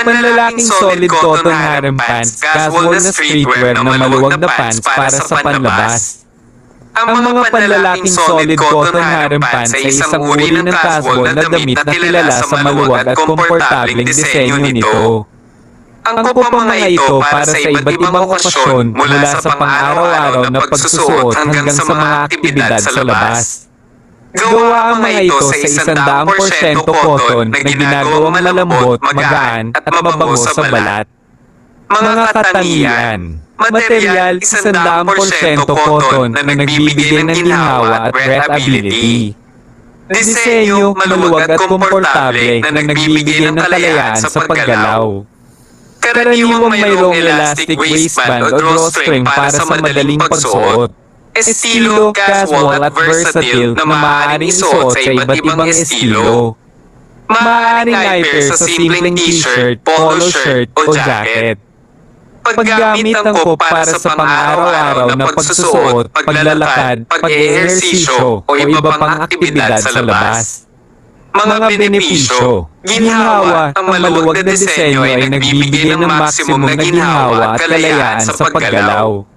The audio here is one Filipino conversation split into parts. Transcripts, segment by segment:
Panlalaking solid cotton harem pants, casual na streetwear na maluwag na pants para sa panlabas. Ang mga panlalaking solid cotton harem pants ay isang uri ng casual na damit na kilala sa maluwag at komportableng disenyo nito. Ang mga ito para sa iba't ibang okasyon mula sa pang-araw-araw na pagsusuot hanggang sa mga aktibidad sa labas. Gawa ang mga ito sa isang daang porsyento cotton na ginagawang malambot, magaan at mabango sa balat. Mga katangian Material, isang daang porsyento cotton na nagbibigay ng ginhawa at breathability. Disenyo, maluwag at komportable na nagbibigay ng kalayaan sa paggalaw. Karaniwang mayroong elastic waistband o drawstring para sa madaling pagsuot. Estilo, casual at versatile na maaaring isuot sa iba't ibang estilo. Maaaring i-pair sa simpleng t-shirt, polo shirt o jacket. Paggamit ng kop para sa pang-araw-araw na pagsusuot, paglalakad, pag-ehersisyo o iba pang aktibidad sa labas. Mga benepisyo. Ginhawa, ang maluwag na disenyo ay nagbibigay ng maximum na ginhawa at kalayaan sa paggalaw.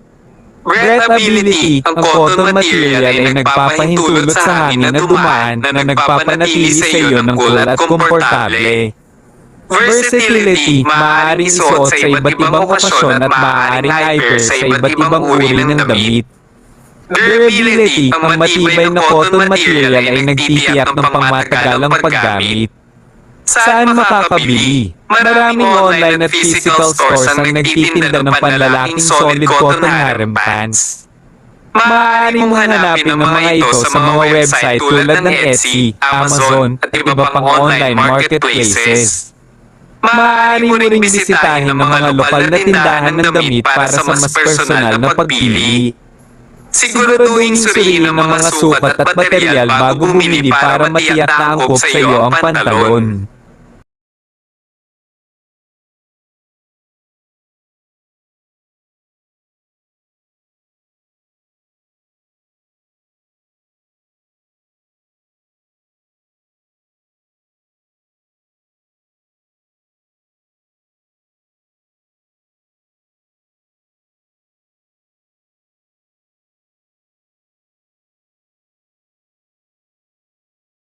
Breathability, ang cotton material ay nagpapahintulot sa hangin na dumaan na nagpapanatili sa iyo ng cool at komportable. Versatility, maaaring isuot sa iba't ibang okasyon at maaaring i-pair sa iba't ibang uri ng damit. Durability, ang matibay na cotton material ay nagtitiyak ng pangmatagalang paggamit. Saan makakabili? Maraming online at physical stores ang nagtitinda ng panlalaking solid cotton harem pants. Maaari mong hanapin ang mga ito sa mga website tulad ng Etsy, Amazon, at iba pang online marketplaces. Maaari mo ring bisitahin ang mga lokal na tindahan ng damit para sa mas personal na pagpili. Siguraduhin suriin ang mga sukat at material bago bumili para matiyak na angkop sa iyo ang pantalon.